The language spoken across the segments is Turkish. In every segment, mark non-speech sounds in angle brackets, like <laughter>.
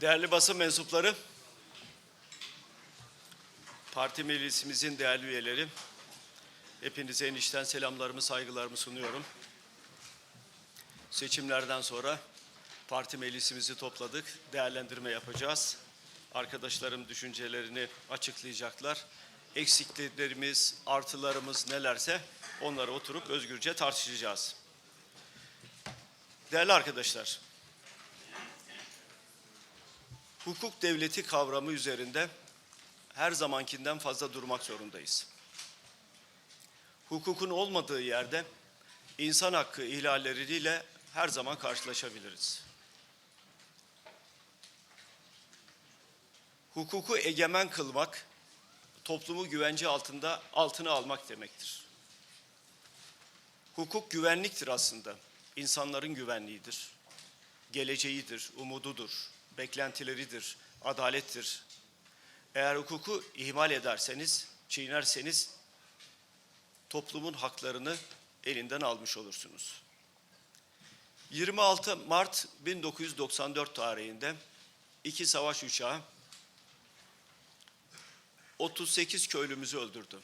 Değerli basın mensupları, parti meclisimizin değerli üyeleri, hepinize en içten selamlarımı, saygılarımı sunuyorum. Seçimlerden sonra parti meclisimizi topladık, değerlendirme yapacağız. Arkadaşlarım düşüncelerini açıklayacaklar. Eksikliklerimiz, artılarımız nelerse onları oturup özgürce tartışacağız. Değerli arkadaşlar, hukuk devleti kavramı üzerinde her zamankinden fazla durmak zorundayız. Hukukun olmadığı yerde insan hakkı ihlalleriyle her zaman karşılaşabiliriz. Hukuku egemen kılmak, toplumu güvence altında altına almak demektir. Hukuk güvenliktir aslında. İnsanların güvenliğidir. Geleceğidir, umududur, beklentileridir, adalettir. Eğer hukuku ihmal ederseniz, çiğnerseniz toplumun haklarını elinden almış olursunuz. 26 Mart 1994 tarihinde iki savaş uçağı 38 köylümüzü öldürdü.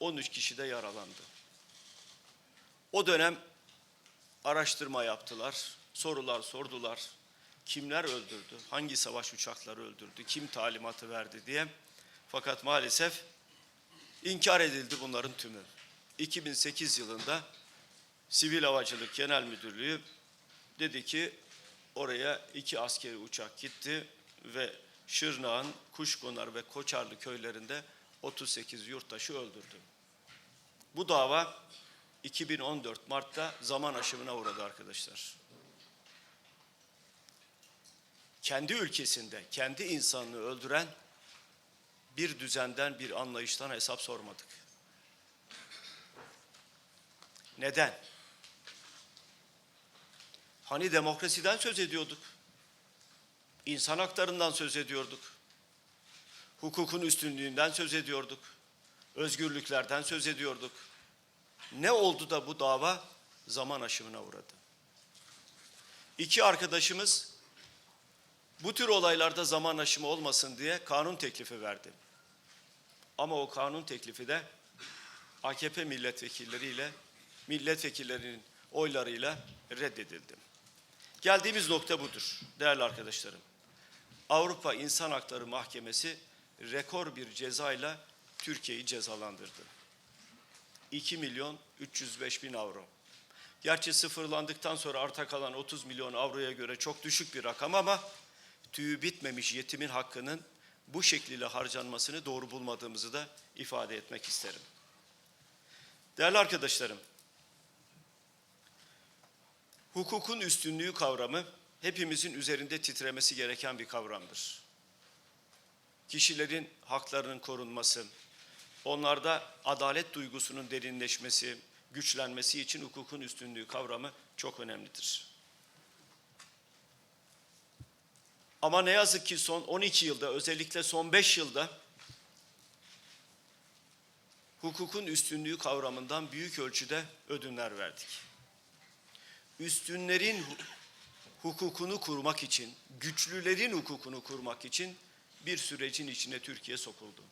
13 kişi de yaralandı. O dönem araştırma yaptılar, sorular sordular. Kimler öldürdü, hangi savaş uçakları öldürdü, kim talimatı verdi diye. Fakat maalesef inkar edildi bunların tümü. 2008 yılında Sivil Havacılık Genel Müdürlüğü dedi ki oraya iki askeri uçak gitti ve Şırnak'ın Kuşkonar ve Koçarlı köylerinde 38 yurttaşı öldürdü. Bu dava 2014 Mart'ta zaman aşımına uğradı arkadaşlar. Kendi ülkesinde kendi insanını öldüren bir düzenden bir anlayıştan hesap sormadık. Neden? Hani demokrasiden söz ediyorduk. İnsan haklarından söz ediyorduk. Hukukun üstünlüğünden söz ediyorduk. Özgürlüklerden söz ediyorduk. Ne oldu da bu dava zaman aşımına uğradı? İki arkadaşımız bu tür olaylarda zaman aşımı olmasın diye kanun teklifi verdi. Ama o kanun teklifi de AKP milletvekilleriyle, milletvekillerinin oylarıyla reddedildi. Geldiğimiz nokta budur değerli arkadaşlarım. Avrupa İnsan Hakları Mahkemesi rekor bir cezayla Türkiye'yi cezalandırdı. 2 milyon 305 bin avro. Gerçi sıfırlandıktan sonra arta kalan 30 milyon avroya göre çok düşük bir rakam ama tüyü bitmemiş yetimin hakkının bu şekliyle harcanmasını doğru bulmadığımızı da ifade etmek isterim. Değerli arkadaşlarım, hukukun üstünlüğü kavramı hepimizin üzerinde titremesi gereken bir kavramdır. Kişilerin haklarının korunması, onlarda adalet duygusunun derinleşmesi, güçlenmesi için hukukun üstünlüğü kavramı çok önemlidir. Ama ne yazık ki son 12 yılda, özellikle son 5 yılda hukukun üstünlüğü kavramından büyük ölçüde ödünler verdik. Üstünlerin hukukunu kurmak için, güçlülerin hukukunu kurmak için bir sürecin içine Türkiye sokuldu.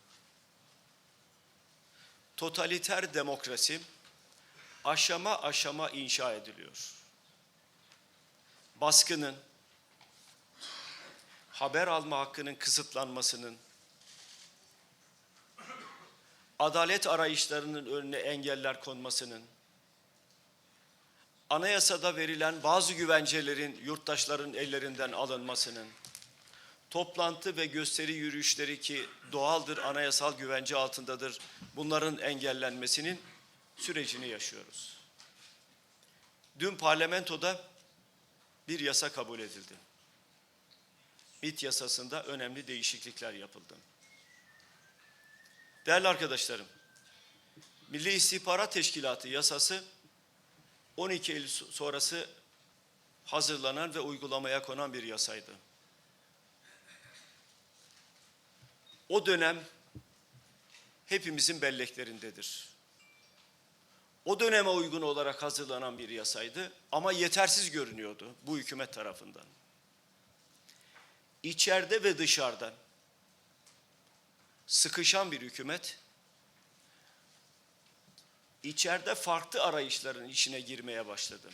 Totaliter demokrasi aşama aşama inşa ediliyor. Baskının, haber alma hakkının kısıtlanmasının, adalet arayışlarının önüne engeller konmasının, anayasada verilen bazı güvencelerin yurttaşların ellerinden alınmasının, toplantı ve gösteri yürüyüşleri ki doğaldır, anayasal güvence altındadır, bunların engellenmesinin sürecini yaşıyoruz. Dün parlamentoda bir yasa kabul edildi. MİT yasasında önemli değişiklikler yapıldı. Değerli arkadaşlarım, Milli İstihbarat Teşkilatı yasası 12 Eylül sonrası hazırlanan ve uygulamaya konan bir yasaydı. O dönem hepimizin belleklerindedir. O döneme uygun olarak hazırlanan bir yasaydı ama yetersiz görünüyordu bu hükümet tarafından. İçeride ve dışarıdan sıkışan bir hükümet içeride farklı arayışların içine girmeye başladı.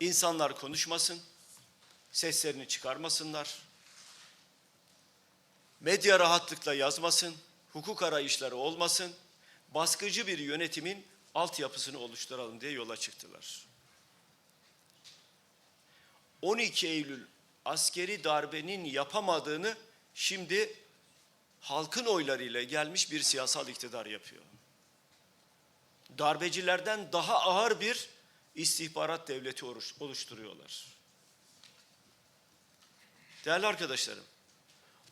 İnsanlar konuşmasın, seslerini çıkarmasınlar, medya rahatlıkla yazmasın, hukuk arayışları olmasın, baskıcı bir yönetimin altyapısını oluşturalım diye yola çıktılar. 12 Eylül askeri darbenin yapamadığını şimdi halkın oylarıyla gelmiş bir siyasal iktidar yapıyor. Darbecilerden daha ağır bir istihbarat devleti oluş- oluşturuyorlar. Değerli arkadaşlarım,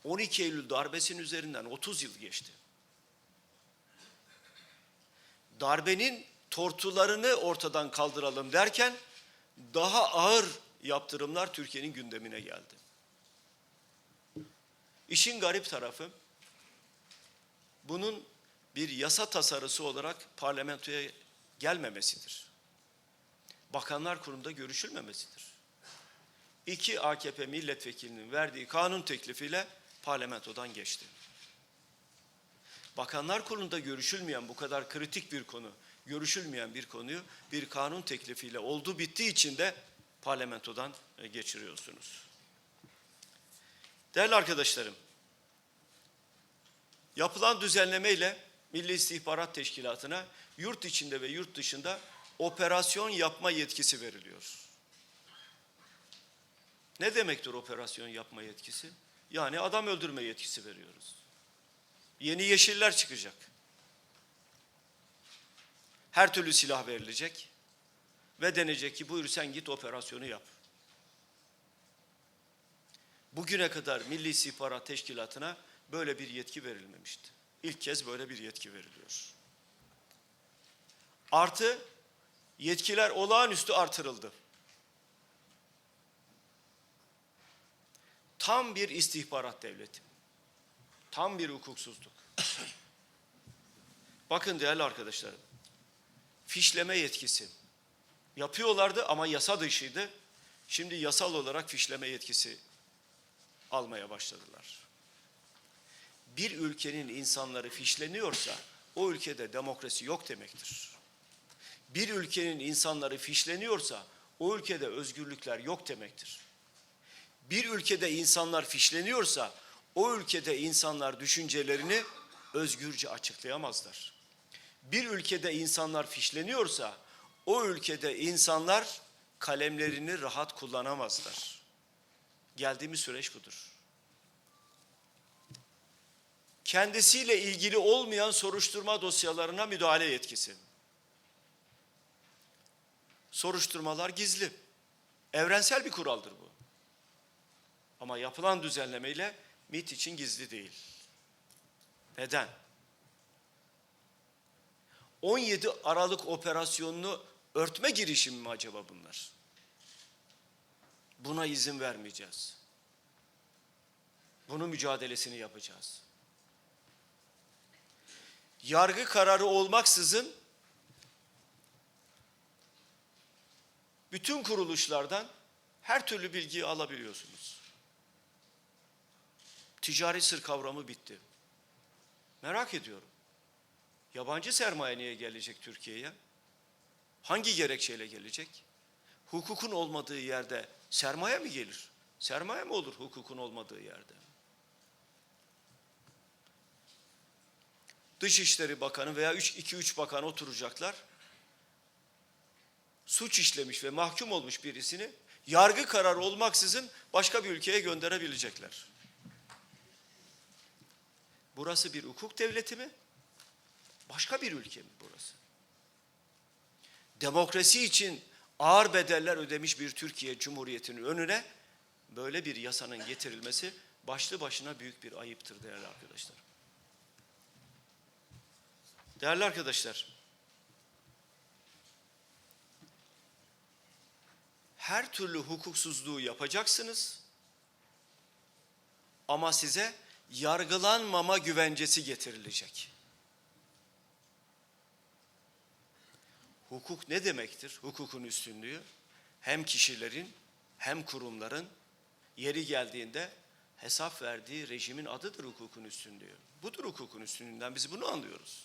12 Eylül darbesinin üzerinden 30 yıl geçti. Darbenin tortularını ortadan kaldıralım derken daha ağır yaptırımlar Türkiye'nin gündemine geldi. İşin garip tarafı bunun bir yasa tasarısı olarak parlamentoya gelmemesidir. Bakanlar Kurulu'nda görüşülmemesidir. İki AKP milletvekilinin verdiği kanun teklifiyle parlamentodan geçti. Bakanlar Kurulu'nda görüşülmeyen bu kadar kritik bir konu, görüşülmeyen bir konuyu bir kanun teklifiyle oldu bittiği için de parlamentodan e, geçiriyorsunuz. Değerli arkadaşlarım, yapılan düzenlemeyle Milli İstihbarat Teşkilatı'na yurt içinde ve yurt dışında operasyon yapma yetkisi veriliyor. Ne demektir operasyon yapma yetkisi? Yani adam öldürme yetkisi veriyoruz. Yeni yeşiller çıkacak. Her türlü silah verilecek ve denecek ki buyur sen git operasyonu yap. Bugüne kadar Milli İstihbarat Teşkilatı'na böyle bir yetki verilmemişti. İlk kez böyle bir yetki veriliyor. Artı yetkiler olağanüstü artırıldı. Tam bir istihbarat devleti. Tam bir hukuksuzluk. Bakın değerli arkadaşlarım. Fişleme yetkisi. Yapıyorlardı ama yasa dışıydı. Şimdi yasal olarak fişleme yetkisi almaya başladılar. Bir ülkenin insanları fişleniyorsa o ülkede demokrasi yok demektir. Bir ülkenin insanları fişleniyorsa o ülkede özgürlükler yok demektir. Bir ülkede insanlar fişleniyorsa o ülkede insanlar düşüncelerini özgürce açıklayamazlar. Bir ülkede insanlar fişleniyorsa o ülkede insanlar kalemlerini rahat kullanamazlar. Geldiğimiz süreç budur. Kendisiyle ilgili olmayan soruşturma dosyalarına müdahale yetkisi. Soruşturmalar gizli. Evrensel bir kuraldır bu. Ama yapılan düzenlemeyle MIT için gizli değil. Neden? 17 Aralık operasyonunu örtme girişimi mi acaba bunlar? Buna izin vermeyeceğiz. Bunun mücadelesini yapacağız. Yargı kararı olmaksızın bütün kuruluşlardan her türlü bilgiyi alabiliyorsunuz. Ticari sır kavramı bitti. Merak ediyorum. Yabancı sermaye niye gelecek Türkiye'ye? Hangi gerekçeyle gelecek? Hukukun olmadığı yerde sermaye mi gelir? Sermaye mi olur hukukun olmadığı yerde? Dışişleri Bakanı veya 2-3 bakan oturacaklar. Suç işlemiş ve mahkum olmuş birisini yargı kararı olmaksızın başka bir ülkeye gönderebilecekler. Burası bir hukuk devleti mi? Başka bir ülke mi burası? Demokrasi için ağır bedeller ödemiş bir Türkiye Cumhuriyeti'nin önüne böyle bir yasanın getirilmesi başlı başına büyük bir ayıptır değerli arkadaşlar. Değerli arkadaşlar, her türlü hukuksuzluğu yapacaksınız ama size yargılanmama güvencesi getirilecek. Hukuk ne demektir? Hukukun üstünlüğü hem kişilerin hem kurumların yeri geldiğinde hesap verdiği rejimin adıdır hukukun üstünlüğü. Budur hukukun üstünlüğünden biz bunu anlıyoruz.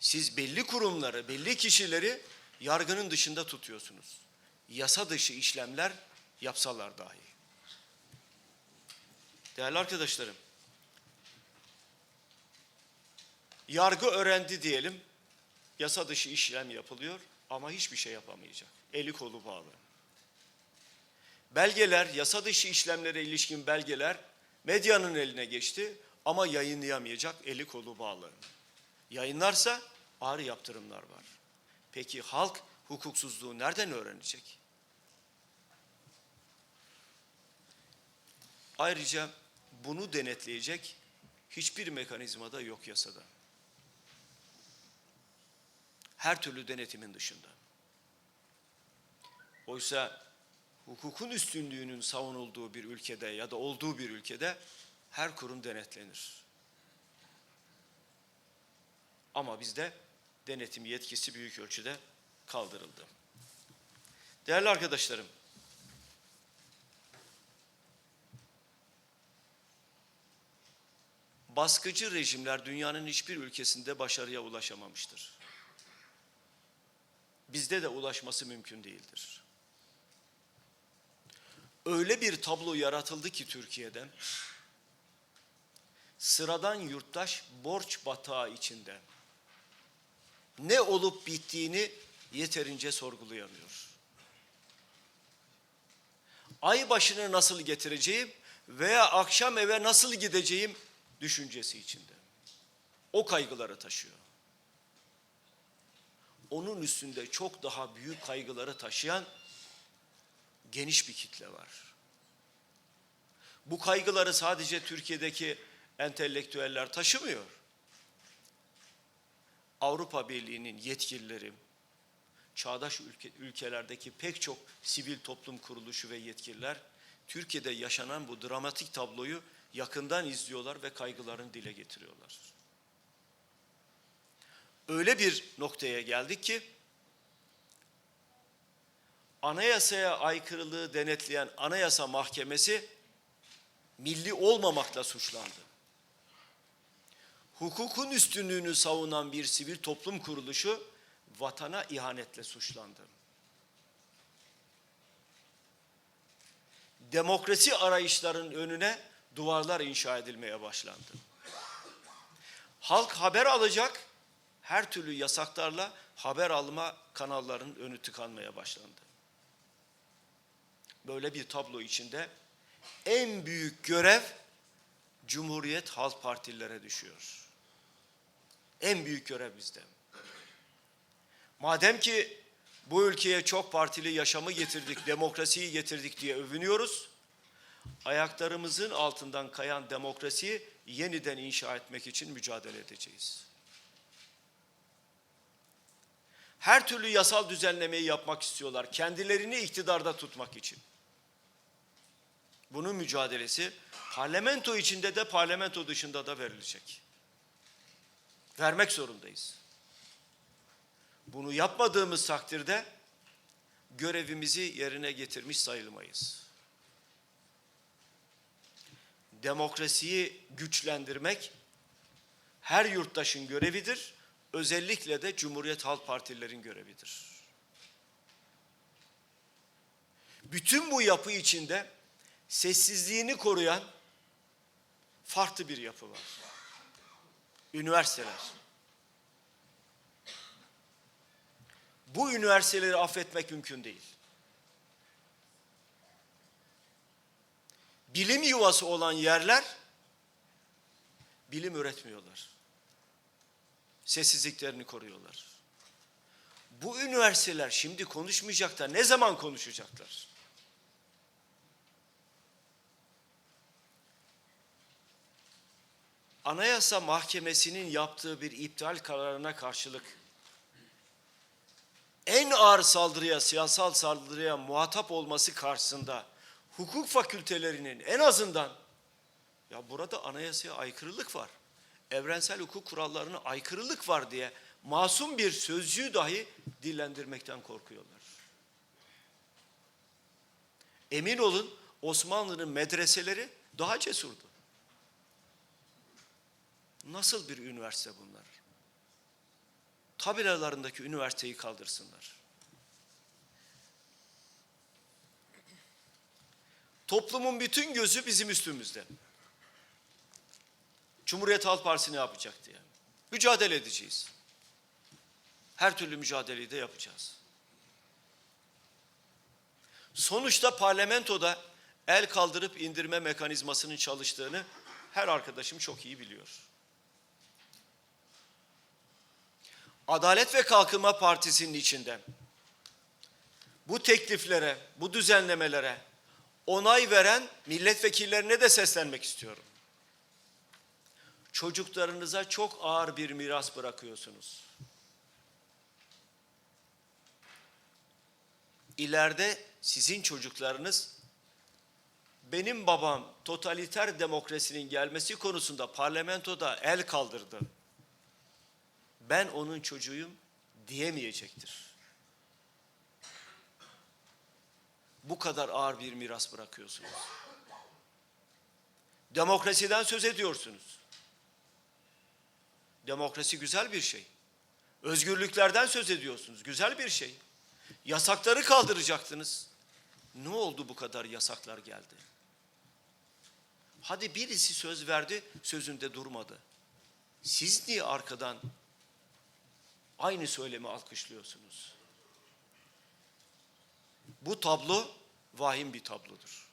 Siz belli kurumları, belli kişileri yargının dışında tutuyorsunuz. Yasa dışı işlemler yapsalar dahi. Değerli arkadaşlarım, yargı öğrendi diyelim, yasa dışı işlem yapılıyor ama hiçbir şey yapamayacak. Eli kolu bağlı. Belgeler, yasa dışı işlemlere ilişkin belgeler medyanın eline geçti ama yayınlayamayacak, eli kolu bağlı. Yayınlarsa ağır yaptırımlar var. Peki halk hukuksuzluğu nereden öğrenecek? Ayrıca bunu denetleyecek hiçbir mekanizma da yok yasada. Her türlü denetimin dışında. Oysa hukukun üstünlüğünün savunulduğu bir ülkede ya da olduğu bir ülkede her kurum denetlenir. Ama bizde denetim yetkisi büyük ölçüde kaldırıldı. Değerli arkadaşlarım, baskıcı rejimler dünyanın hiçbir ülkesinde başarıya ulaşamamıştır. Bizde de ulaşması mümkün değildir. Öyle bir tablo yaratıldı ki Türkiye'de, sıradan yurttaş borç batağı içinde ne olup bittiğini yeterince sorgulayamıyor. Ay başını nasıl getireceğim veya akşam eve nasıl gideceğim düşüncesi içinde. O kaygıları taşıyor. Onun üstünde çok daha büyük kaygıları taşıyan geniş bir kitle var. Bu kaygıları sadece Türkiye'deki entelektüeller taşımıyor. Avrupa Birliği'nin yetkilileri, çağdaş ülke, ülkelerdeki pek çok sivil toplum kuruluşu ve yetkililer Türkiye'de yaşanan bu dramatik tabloyu yakından izliyorlar ve kaygılarını dile getiriyorlar. Öyle bir noktaya geldik ki anayasaya aykırılığı denetleyen Anayasa Mahkemesi milli olmamakla suçlandı. Hukukun üstünlüğünü savunan bir sivil toplum kuruluşu vatana ihanetle suçlandı. Demokrasi arayışların önüne duvarlar inşa edilmeye başlandı. Halk haber alacak, her türlü yasaklarla haber alma kanallarının önü tıkanmaya başlandı. Böyle bir tablo içinde en büyük görev Cumhuriyet Halk Partililere düşüyor. En büyük görev bizde. Madem ki bu ülkeye çok partili yaşamı getirdik, demokrasiyi getirdik diye övünüyoruz. Ayaklarımızın altından kayan demokrasiyi yeniden inşa etmek için mücadele edeceğiz. Her türlü yasal düzenlemeyi yapmak istiyorlar. Kendilerini iktidarda tutmak için. Bunun mücadelesi parlamento içinde de parlamento dışında da verilecek. Vermek zorundayız. Bunu yapmadığımız takdirde görevimizi yerine getirmiş sayılmayız. Demokrasiyi güçlendirmek her yurttaşın görevidir. Özellikle de Cumhuriyet Halk Partililerin görevidir. Bütün bu yapı içinde sessizliğini koruyan farklı bir yapı var. Üniversiteler. Bu üniversiteleri affetmek mümkün değil. Bilim yuvası olan yerler bilim üretmiyorlar. Sessizliklerini koruyorlar. Bu üniversiteler şimdi konuşmayacaklar. Ne zaman konuşacaklar? Anayasa Mahkemesi'nin yaptığı bir iptal kararına karşılık en ağır saldırıya, siyasal saldırıya muhatap olması karşısında hukuk fakültelerinin en azından ya burada anayasaya aykırılık var. Evrensel hukuk kurallarına aykırılık var diye masum bir sözcüğü dahi dillendirmekten korkuyorlar. Emin olun Osmanlı'nın medreseleri daha cesurdu. Nasıl bir üniversite bunlar? Tabelalarındaki üniversiteyi kaldırsınlar. Toplumun bütün gözü bizim üstümüzde. Cumhuriyet Halk Partisi ne yapacak diye. Mücadele edeceğiz. Her türlü mücadeleyi de yapacağız. Sonuçta parlamentoda el kaldırıp indirme mekanizmasının çalıştığını her arkadaşım çok iyi biliyor. Adalet ve Kalkınma Partisi'nin içinde bu tekliflere, bu düzenlemelere onay veren milletvekillerine de seslenmek istiyorum. Çocuklarınıza çok ağır bir miras bırakıyorsunuz. İleride sizin çocuklarınız benim babam totaliter demokrasinin gelmesi konusunda parlamentoda el kaldırdı. Ben onun çocuğuyum diyemeyecektir. Bu kadar ağır bir miras bırakıyorsunuz. Demokrasiden söz ediyorsunuz. Demokrasi güzel bir şey. Özgürlüklerden söz ediyorsunuz. Güzel bir şey. Yasakları kaldıracaktınız. Ne oldu bu kadar yasaklar geldi? Hadi birisi söz verdi, sözünde durmadı. Siz niye arkadan aynı söylemi alkışlıyorsunuz? Bu tablo vahim bir tablodur.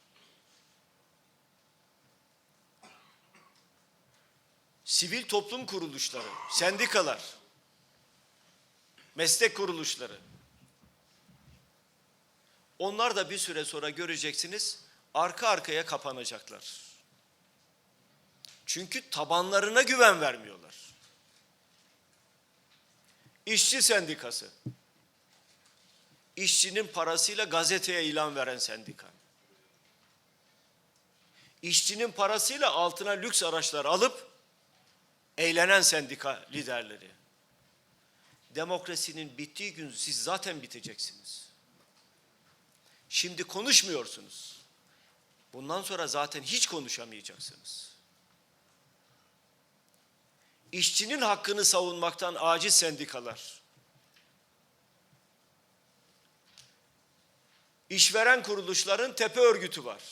Sivil toplum kuruluşları, sendikalar, meslek kuruluşları, onlar da bir süre sonra göreceksiniz arka arkaya kapanacaklar. Çünkü tabanlarına güven vermiyorlar. İşçi sendikası. İşçinin parasıyla gazeteye ilan veren sendika. İşçinin parasıyla altına lüks araçlar alıp eğlenen sendika liderleri. Demokrasinin bittiği gün siz zaten biteceksiniz. Şimdi konuşmuyorsunuz. Bundan sonra zaten hiç konuşamayacaksınız. İşçinin hakkını savunmaktan aciz sendikalar. İşveren kuruluşların tepe örgütü var.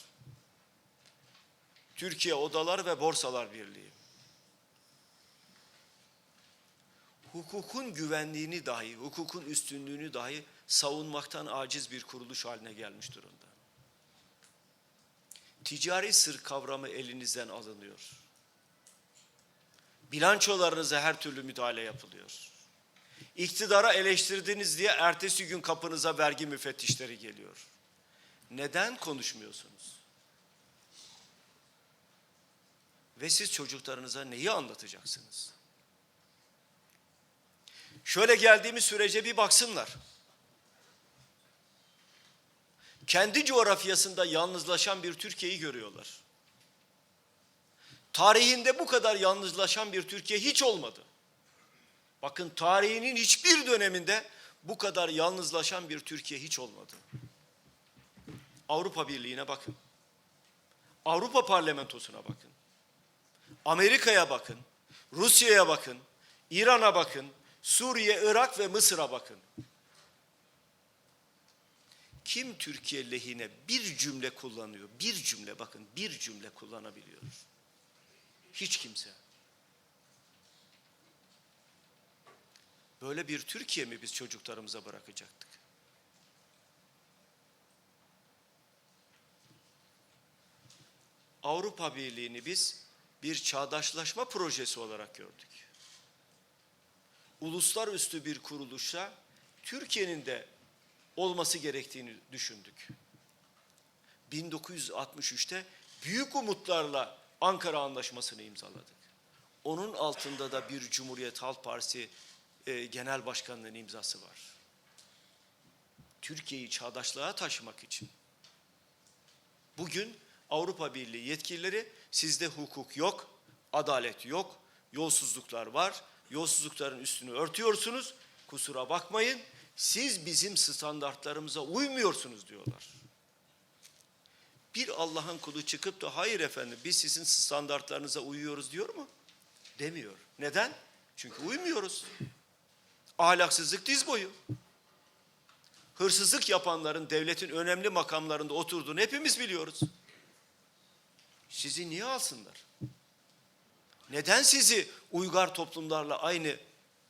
Türkiye Odalar ve Borsalar Birliği. Hukukun güvenliğini dahi, hukukun üstünlüğünü dahi savunmaktan aciz bir kuruluş haline gelmiş durumda. Ticari sır kavramı elinizden alınıyor. Bilançolarınıza her türlü müdahale yapılıyor. İktidara eleştirdiniz diye ertesi gün kapınıza vergi müfettişleri geliyor. Neden konuşmuyorsunuz? Ve siz çocuklarınıza neyi anlatacaksınız? Şöyle geldiğimiz sürece bir baksınlar. Kendi coğrafyasında yalnızlaşan bir Türkiye'yi görüyorlar. Tarihinde bu kadar yalnızlaşan bir Türkiye hiç olmadı. Bakın tarihinin hiçbir döneminde bu kadar yalnızlaşan bir Türkiye hiç olmadı. Avrupa Birliği'ne bakın. Avrupa Parlamentosu'na bakın. Amerika'ya bakın. Rusya'ya bakın. İran'a bakın. Suriye, Irak ve Mısır'a bakın. Kim Türkiye lehine bir cümle kullanıyor? Bir cümle bakın bir cümle kullanabiliyor. Hiç kimse. Böyle bir Türkiye mi biz çocuklarımıza bırakacaktık? Avrupa Birliği'ni biz bir çağdaşlaşma projesi olarak gördük. Uluslararası bir kuruluşa Türkiye'nin de olması gerektiğini düşündük. 1963'te büyük umutlarla Ankara Anlaşması'nı imzaladık. Onun altında da bir Cumhuriyet Halk Partisi e, Genel Başkanlığı'nın imzası var. Türkiye'yi çağdaşlığa taşımak için. Bugün Avrupa Birliği yetkilileri sizde hukuk yok, adalet yok, yolsuzluklar var. Yolsuzlukların üstünü örtüyorsunuz. Kusura bakmayın. Siz bizim standartlarımıza uymuyorsunuz diyorlar. hiçbir Allah'ın kulu çıkıp da hayır efendim biz sizin standartlarınıza uyuyoruz diyor mu? Demiyor. Neden? Çünkü uymuyoruz. Ahlaksızlık diz boyu. Hırsızlık yapanların devletin önemli makamlarında oturduğunu hepimiz biliyoruz. Sizi niye alsınlar? Neden sizi uygar toplumlarla aynı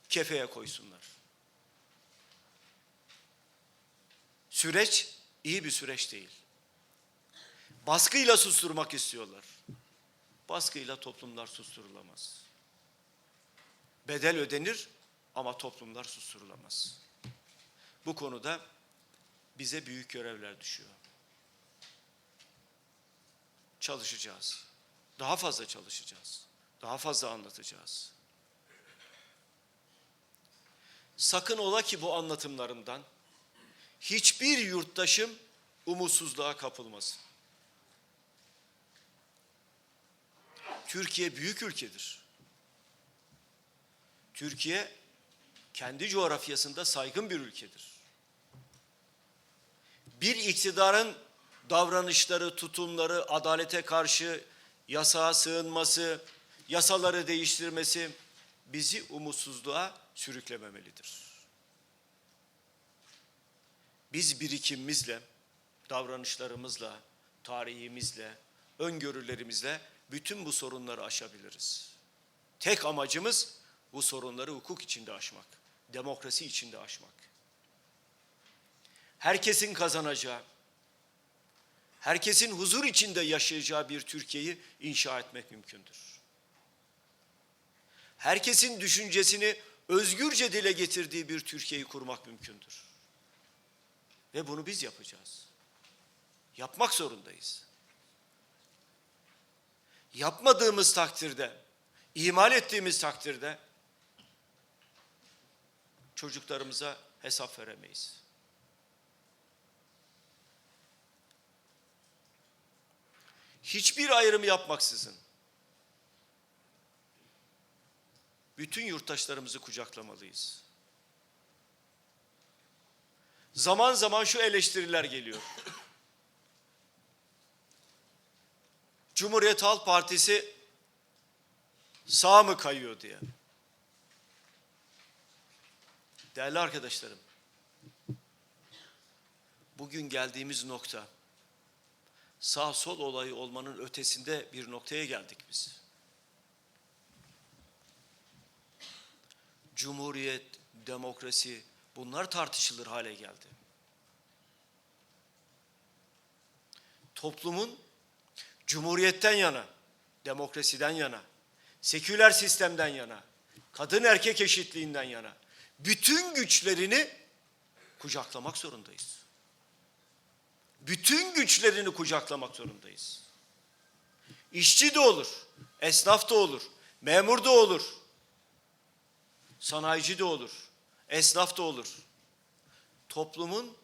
kefeye koysunlar? Süreç iyi bir süreç değil. Baskıyla susturmak istiyorlar. Baskıyla toplumlar susturulamaz. Bedel ödenir ama toplumlar susturulamaz. Bu konuda bize büyük görevler düşüyor. Çalışacağız. Daha fazla çalışacağız. Daha fazla anlatacağız. Sakın ola ki bu anlatımlarımdan hiçbir yurttaşım umutsuzluğa kapılmasın. Türkiye büyük ülkedir. Türkiye kendi coğrafyasında saygın bir ülkedir. Bir iktidarın davranışları, tutumları, adalete karşı yasağa sığınması, yasaları değiştirmesi bizi umutsuzluğa sürüklememelidir. Biz birikimimizle, davranışlarımızla, tarihimizle, öngörülerimizle bütün bu sorunları aşabiliriz. Tek amacımız bu sorunları hukuk içinde aşmak, demokrasi içinde aşmak. Herkesin kazanacağı, herkesin huzur içinde yaşayacağı bir Türkiye'yi inşa etmek mümkündür. Herkesin düşüncesini özgürce dile getirdiği bir Türkiye'yi kurmak mümkündür. Ve bunu biz yapacağız. Yapmak zorundayız. Yapmadığımız takdirde, ihmal ettiğimiz takdirde çocuklarımıza hesap veremeyiz. Hiçbir ayrım yapmaksızın bütün yurttaşlarımızı kucaklamalıyız. Zaman zaman şu eleştiriler geliyor. <coughs> Cumhuriyet Halk Partisi sağ mı kayıyor diye. Değerli arkadaşlarım, bugün geldiğimiz nokta sağ sol olayı olmanın ötesinde bir noktaya geldik biz. Cumhuriyet, demokrasi bunlar tartışılır hale geldi. Toplumun cumhuriyetten yana, demokrasiden yana, seküler sistemden yana, kadın erkek eşitliğinden yana bütün güçlerini kucaklamak zorundayız. Bütün güçlerini kucaklamak zorundayız. İşçi de olur, esnaf da olur, memur da olur, sanayici de olur, esnaf da olur. Toplumun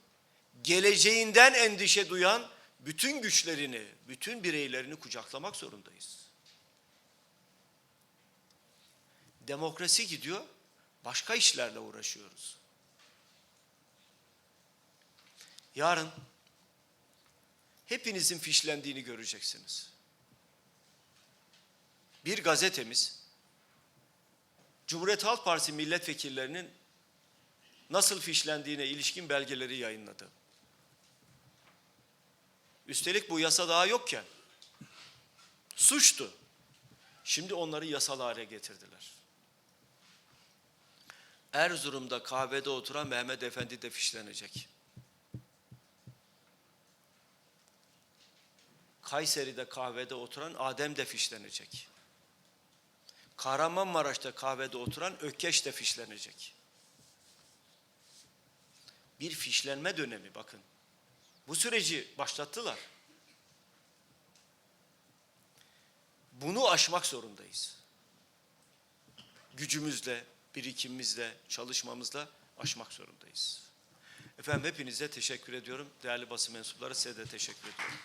geleceğinden endişe duyan bütün güçlerini, bütün bireylerini kucaklamak zorundayız. Demokrasi gidiyor, başka işlerle uğraşıyoruz. Yarın hepinizin fişlendiğini göreceksiniz. Bir gazetemiz Cumhuriyet Halk Partisi milletvekillerinin nasıl fişlendiğine ilişkin belgeleri yayınladı. Üstelik bu yasa daha yokken suçtu. Şimdi onları yasal hale getirdiler. Erzurum'da kahvede oturan Mehmet Efendi de fişlenecek. Kayseri'de kahvede oturan Adem de fişlenecek. Kahramanmaraş'ta kahvede oturan Ökkeş de fişlenecek. Bir fişlenme dönemi bakın. Bu süreci başlattılar. Bunu aşmak zorundayız. Gücümüzle, birikimimizle, çalışmamızla aşmak zorundayız. Efendim hepinize teşekkür ediyorum. Değerli basın mensupları size de teşekkür ediyorum.